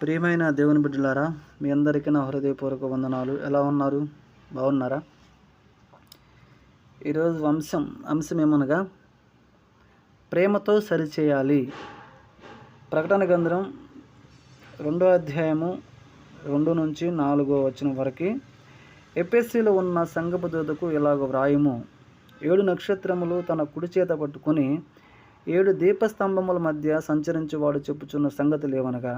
ప్రియమైన దేవుని బిడ్డలారా మీ అందరికీ నా హృదయపూర్వక వందనాలు. ఎలా ఉన్నారు? బాగున్నారా? ఈరోజు అంశం అంశం ఏమనగా ప్రేమతో సరిచేయాలి. ప్రకటన గ్రంథం రెండో అధ్యాయము రెండు నుంచి నాలుగో వచ్చిన వరకు ఎపిఎస్సిలో ఉన్న సంగపు దూతకు ఇలాగ వ్రాయము. ఏడు నక్షత్రములు తన కుడి చేత పట్టుకుని ఏడు దీపస్తంభముల మధ్య సంచరించేవాడు చెప్పుచున్న సంగతులు ఏమనగా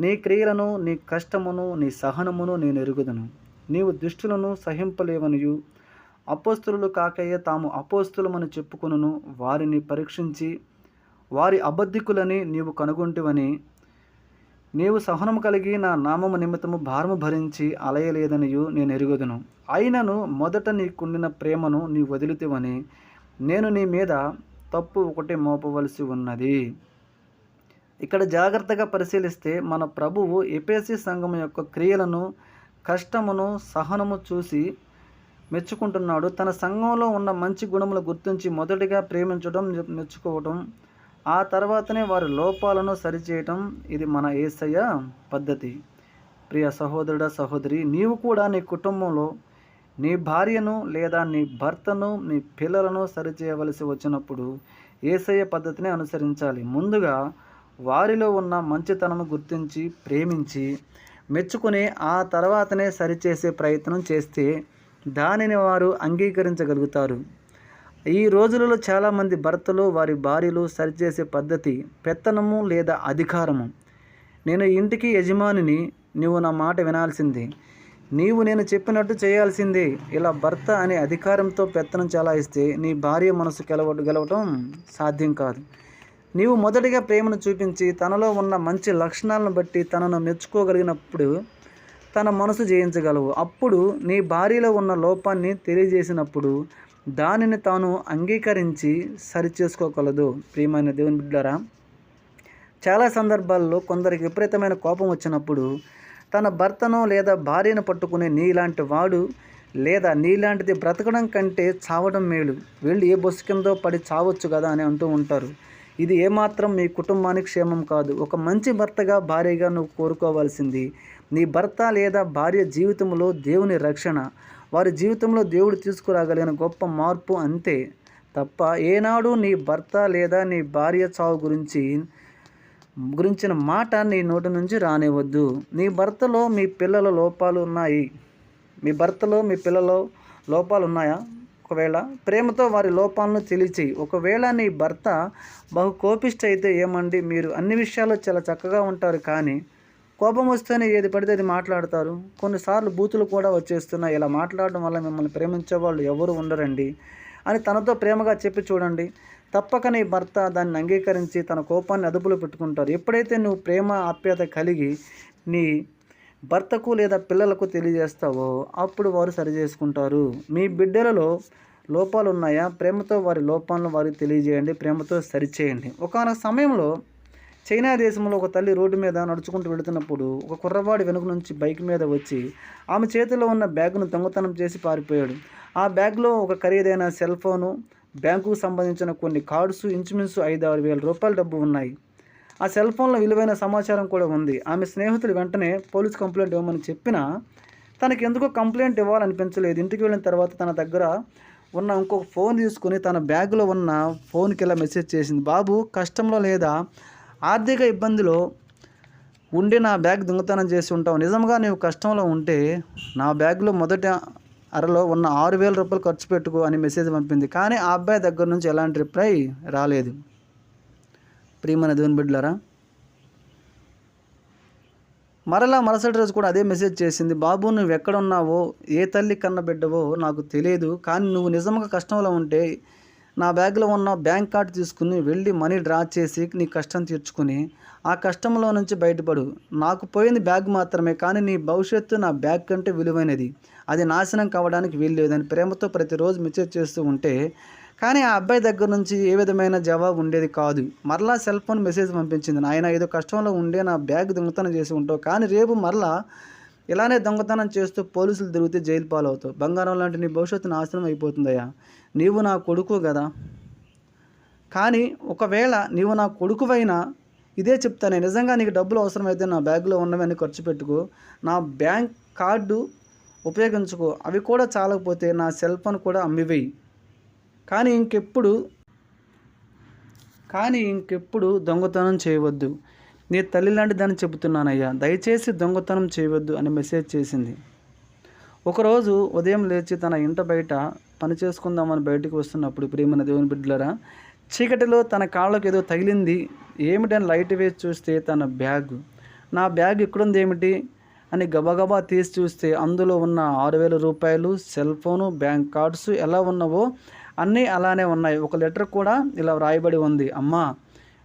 నీ క్రియలను నీ కష్టమును నీ సహనమును నేను ఎరుగుదను. నీవు దుష్టులను సహింపలేవనియు. అపోస్తులు కాకయ్య తాము అపోస్తులమని చెప్పుకొనును. వారిని పరీక్షించి వారి అబద్ధికులని నీవు కనుగొంటివని. నీవు సహనము కలిగి నా నామము నిమిత్తము భారము భరించి అలయలేదనియు నేను ఎరుగుదును. అయినను మొదట నీకుండిన ప్రేమను నీ వదిలితివని. నేను నీ మీద తప్పు ఒకటి మోపవలసి ఉన్నది. ఇక్కడ జాగ్రత్తగా పరిశీలిస్తే మన ప్రభువు ఎపేసి సంఘం యొక్క క్రియలను కష్టమును సహనము చూసి మెచ్చుకుంటున్నాడు. తన సంఘంలో ఉన్న మంచి గుణములు గుర్తించి మొదటిగా ప్రేమించడం మెచ్చుకోవడం ఆ తర్వాతనే వారి లోపాలను సరిచేయటం ఇది మన ఏసయ్య పద్ధతి. ప్రియ సహోదరుడ సహోదరి నీవు కూడా నీ కుటుంబంలో నీ భార్యను లేదా నీ భర్తను నీ పిల్లలను సరిచేయవలసి వచ్చినప్పుడు ఏసయ్య పద్ధతిని అనుసరించాలి. ముందుగా వారిలో ఉన్న మంచితనము గుర్తించి ప్రేమించి మెచ్చుకుని ఆ తర్వాతనే సరిచేసే ప్రయత్నం చేస్తే దానిని వారు అంగీకరించగలుగుతారు. ఈ రోజులలో చాలామంది భర్తలు వారి భార్యలు సరిచేసే పద్ధతి పెత్తనము లేదా అధికారము. నేను ఇంటికి యజమానిని నువ్వు నా మాట వినాల్సిందే. నీవు నేను చెప్పినట్టు చేయాల్సిందే. ఇలా భర్త అనే అధికారంతో పెత్తనం చలాయిస్తే నీ భార్య మనసు గెలవ గెలవటం సాధ్యం కాదు. నీవు మొదటిగా ప్రేమను చూపించి తనలో ఉన్న మంచి లక్షణాలను బట్టి తనను మెచ్చుకోగలిగినప్పుడు తన మనసు జయించగలవు. అప్పుడు నీ భార్యలో ఉన్న లోపాన్ని తెలియజేసినప్పుడు దానిని తాను అంగీకరించి సరిచేసుకోగలదు. ప్రియమైన దేవుని బిడ్డారా చాలా సందర్భాల్లో కొందరికి విపరీతమైన కోపం వచ్చినప్పుడు తన భర్తను లేదా భార్యను పట్టుకునే నీలాంటి వాడు లేదా నీలాంటిది బ్రతకడం కంటే చావడం మేలు. వెళ్ళి ఏ బస్సు కిందో పడి చావచ్చు కదా అని అంటూ ఉంటారు. ఇది ఏమాత్రం మీ కుటుంబానికి క్షేమం కాదు. ఒక మంచి భర్తగా భార్యగా నువ్వు కోరుకోవాల్సింది. నీ భర్త లేదా భార్య జీవితంలో దేవుని రక్షణ. వారి జీవితంలో దేవుడు తీసుకురాగలిగిన గొప్ప మార్పు అంతే తప్ప ఏనాడు నీ భర్త లేదా నీ భార్య చావు గురించి గురించిన మాట నీ నోటి నుంచి రానివ్వద్దు. నీ భర్తలో మీ పిల్లల లోపాలు ఉన్నాయి. మీ భర్తలో మీ పిల్లలో లోపాలు ఉన్నాయా? ఒకవేళ ప్రేమతో వారి లోపాలను తెలియచేయి ఒకవేళ నీ భర్త బహు కోపిష్ట అయితే ఏమండి? మీరు అన్ని విషయాల్లో చాలా చక్కగా ఉంటారు కానీ కోపం వస్తేనే ఏది పడితే అది మాట్లాడతారు. కొన్నిసార్లు బూతులు కూడా వచ్చేస్తున్నాయి. ఇలా మాట్లాడడం వల్ల మిమ్మల్ని ప్రేమించే వాళ్ళు ఎవరు ఉండరండి అని తనతో ప్రేమగా చెప్పి చూడండి. తప్పక నీ భర్త దాన్ని అంగీకరించి తన కోపాన్ని అదుపులో పెట్టుకుంటారు. ఎప్పుడైతే నువ్వు ప్రేమ ఆప్యాయత కలిగి నీ భర్తకు లేదా పిల్లలకు తెలియజేస్తావో అప్పుడు వారు సరి చేసుకుంటారు మీ బిడ్డలలో లోపాలు ఉన్నాయా ప్రేమతో వారి లోపాలను వారికి తెలియజేయండి. ప్రేమతో సరిచేయండి. ఒకనొక సమయంలో చైనా దేశంలో ఒక తల్లి రోడ్డు మీద నడుచుకుంటూ వెళుతున్నప్పుడు ఒక కుర్రవాడి వెనుక నుంచి బైక్ మీద వచ్చి ఆమె చేతిలో ఉన్న బ్యాగ్ను దొంగతనం చేసి పారిపోయాడు. ఆ బ్యాగ్లో ఒక ఖరీదైన సెల్ ఫోను బ్యాంకుకు సంబంధించిన కొన్ని కార్డ్స్ ఇంచుమించు ఐదు ఆరు వేల రూపాయల డబ్బు ఉన్నాయి. ఆ సెల్ ఫోన్లో విలువైన సమాచారం కూడా ఉంది. ఆమె స్నేహితులు వెంటనే పోలీస్ కంప్లైంట్ ఇవ్వమని చెప్పినా తనకి ఎందుకో కంప్లైంట్ ఇవ్వాలనిపించలేదు. ఇంటికి వెళ్ళిన తర్వాత తన దగ్గర ఉన్న ఇంకొక ఫోన్ తీసుకుని తన బ్యాగ్లో ఉన్న ఫోన్కి ఇలా మెసేజ్ చేసింది. బాబు కష్టంలో లేదా? ఆర్థిక ఇబ్బందిలో ఉండి నా బ్యాగ్ దొంగతనం చేసి ఉంటావు. నిజంగా నీవు కష్టంలో ఉంటే నా బ్యాగ్లో మొదట అరలో ఉన్న ఆరు వేల రూపాయలు ఖర్చు పెట్టుకో అని మెసేజ్ పంపింది. కానీ ఆ అబ్బాయి దగ్గర నుంచి ఎలాంటి రిప్లై రాలేదు. ప్రియమైన దేవుని బిడ్డలారా మరలా మరుసటి రోజు కూడా అదే మెసేజ్ చేసింది బాబు నువ్వు ఎక్కడ ఉన్నావో ఏ తల్లి కన్న బిడ్డవో నాకు తెలియదు కానీ నువ్వు నిజంగా కష్టంలో ఉంటే నా బ్యాగ్లో ఉన్న బ్యాంక్ కార్డు తీసుకుని వెళ్ళి మనీ డ్రా చేసి నీ కష్టం తీర్చుకుని ఆ కష్టంలో నుంచి బయటపడు. నాకు పోయింది బ్యాగ్ మాత్రమే కానీ నీ భవిష్యత్తు నా బ్యాగ్ కంటే విలువైనది. అది నాశనం కావడానికి వీల్లేదని ప్రేమతో ప్రతిరోజు మెసేజ్ చేస్తూ ఉంటే కానీ ఆ అబ్బాయి దగ్గర నుంచి ఏ విధమైన జవాబు ఉండేది కాదు. మరలా సెల్ ఫోన్ మెసేజ్ పంపించింది. నాయన ఏదో కష్టంలో ఉండే నా బ్యాగ్ దొంగతనం చేసి ఉంటావు. కానీ రేపు మరలా ఇలానే దొంగతనం చేస్తూ పోలీసులు తిరిగితే జైలు పాలవుతావు. బంగారం లాంటి నీ భవిష్యత్తు నాశనం అయిపోతుందయ్యా. నీవు నా కొడుకు కదా. కానీ ఒకవేళ నీవు నా కొడుకువైనా ఇదే చెప్తాను. నిజంగా నీకు డబ్బులు అవసరమైతే నా బ్యాగ్లో ఉన్నవన్నీ ఖర్చు పెట్టుకో. నా బ్యాంక్ కార్డు ఉపయోగించుకో. అవి కూడా చాలకపోతే నా సెల్ ఫోన్ కూడా అమ్మివేయి. కానీ ఇంకెప్పుడు కానీ ఇంకెప్పుడు దొంగతనం చేయవద్దు. నీ తల్లి లాంటి దాన్ని చెబుతున్నానయ్యా. దయచేసి దొంగతనం చేయవద్దు అని మెసేజ్ చేసింది. ఒకరోజు ఉదయం లేచి తన ఇంట బయట పని చేసుకుందామని బయటకు వస్తున్నప్పుడు ప్రియమైన దేవుని బిడ్డలరా చీకటిలో తన కాళ్ళకు ఏదో తగిలింది. ఏమిటని లైట్ వేసి చూస్తే తన బ్యాగ్. నా బ్యాగ్ ఇక్కడుంది ఏమిటి? అని గబగబా తీసి చూస్తే అందులో ఉన్న ఆరు వేల రూపాయలు సెల్ ఫోను బ్యాంక్ కార్డ్స్ ఎలా ఉన్నవో అన్నీ అలానే ఉన్నాయి. ఒక లెటర్ కూడా ఇలా వ్రాయబడి ఉంది. అమ్మా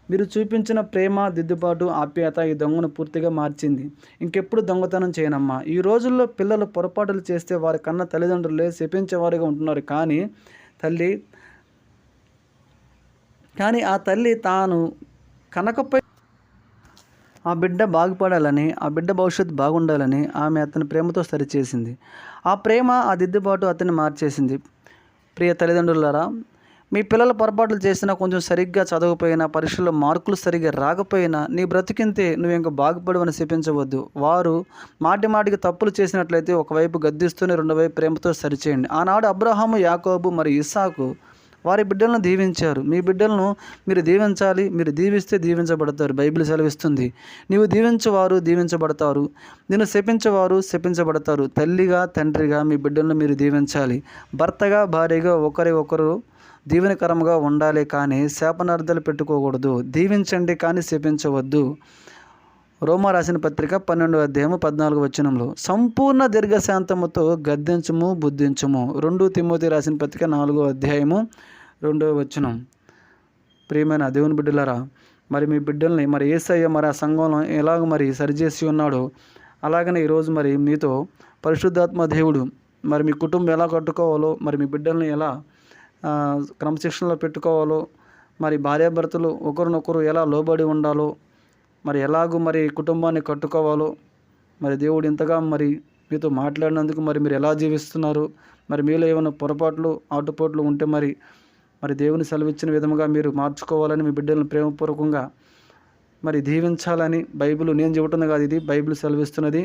మీరు చూపించిన ప్రేమ దిద్దుబాటు ఆప్యాయత ఈ దొంగను పూర్తిగా మార్చింది. ఇంకెప్పుడు దొంగతనం చేయనమ్మా. ఈ రోజుల్లో పిల్లలు పొరపాటులు చేస్తే వారి కన్నా తల్లిదండ్రులే శపించేవారుగా ఉంటున్నారు. కానీ తల్లి కానీ ఆ తల్లి తాను కనకపై ఆ బిడ్డ బాగుపడాలని ఆ బిడ్డ భవిష్యత్తు బాగుండాలని ఆమె అతని ప్రేమతో సరిచేసింది. ఆ ప్రేమ ఆ దిద్దుబాటు అతన్ని మార్చేసింది. ప్రియ తల్లిదండ్రులారా మీ పిల్లలు పొరపాట్లు చేసినా కొంచెం సరిగ్గా చదవకపోయినా పరీక్షల్లో మార్కులు సరిగ్గా రాకపోయినా నీ బ్రతికింతే నువ్వు ఇంకా బాగుపడవని చెప్పించవద్దు వారు మాటి మాటికి తప్పులు చేసినట్లయితే ఒకవైపు గద్దిస్తూనే రెండో వైపు ప్రేమతో సరిచేయండి. ఆనాడు అబ్రహాము యాకోబు మరియు ఇస్సాకు వారి బిడ్డలను దీవించారు. మీ బిడ్డలను మీరు దీవించాలి మీరు దీవిస్తే దీవించబడతారు. బైబిల్ సెలవిస్తుంది. నీవు దీవించేవారు దీవించబడతారు. నేను శపించేవారు శపించబడతారు. తల్లిగా తండ్రిగా మీ బిడ్డలను మీరు దీవించాలి. భర్తగా భార్యగా ఒకరి ఒకరు దీవెనకరంగా ఉండాలి కానీ శాపనార్థాలు పెట్టుకోకూడదు. దీవించండి కానీ శపించవద్దు. రోమా రాసిన పత్రిక పన్నెండు అధ్యాయము పద్నాలుగు వచనంలో సంపూర్ణ దీర్ఘశాంతముతో గద్దించము బుద్ధించము. రెండు తిమ్మోతి రాసిన పత్రిక నాలుగో అధ్యాయము రెండో వచనం. ప్రియమైన దేవుని బిడ్డలారా మరి మీ బిడ్డల్ని మరి ఏసయ్య మరి ఆ సంఘంలో ఎలాగ మరి సరిచేసి ఉన్నాడో అలాగనే ఈరోజు మరి మీతో పరిశుద్ధాత్మ దేవుడు మరి మీ కుటుంబం ఎలా కట్టుకోవాలో మరి మీ బిడ్డల్ని ఎలా క్రమశిక్షణలో పెట్టుకోవాలో మరి భార్యాభర్తలు ఒకరినొకరు ఎలా లోబడి ఉండాలో మరి ఎలాగూ మరి కుటుంబాన్ని కట్టుకోవాలో మరి దేవుడు ఇంతగా మరి మీతో మాట్లాడినందుకు మరి మీరు ఎలా జీవిస్తున్నారు? మరి మీలో ఏమైనా పొరపాట్లు ఆటుపోట్లు ఉంటే మరి మరి దేవుని సెలవిచ్చిన విధముగా మీరు మార్చుకోవాలని మీ బిడ్డలను ప్రేమపూర్వకంగా మరి దీవించాలని బైబిల్ నేను చెబుతున్నా కాదు ఇది బైబిల్ సెలవిస్తున్నది.